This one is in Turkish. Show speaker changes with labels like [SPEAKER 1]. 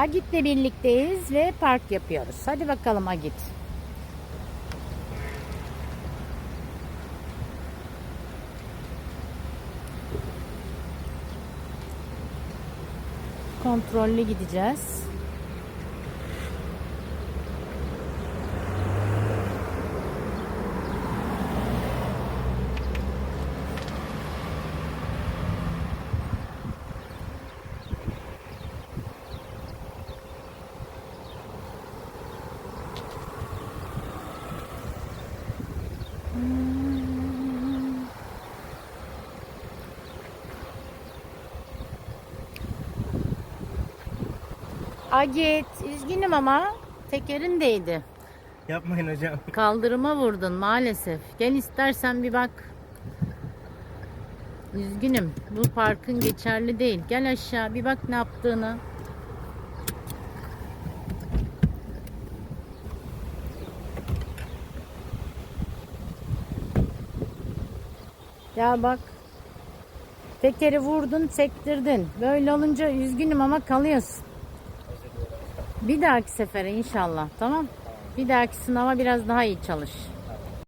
[SPEAKER 1] Agit'le birlikteyiz ve park yapıyoruz. Hadi bakalım Agit. Kontrollü gideceğiz. Agit, üzgünüm ama tekerin değdi.
[SPEAKER 2] Yapmayın hocam.
[SPEAKER 1] Kaldırıma vurdun maalesef. Gel istersen bir bak. Üzgünüm. Bu parkın geçerli değil. Gel aşağı bir bak ne yaptığını. Ya bak. Tekeri vurdun, sektirdin. Böyle olunca üzgünüm ama kalıyorsun. Bir dahaki sefere inşallah. Tamam? Bir dahaki sınava biraz daha iyi çalış.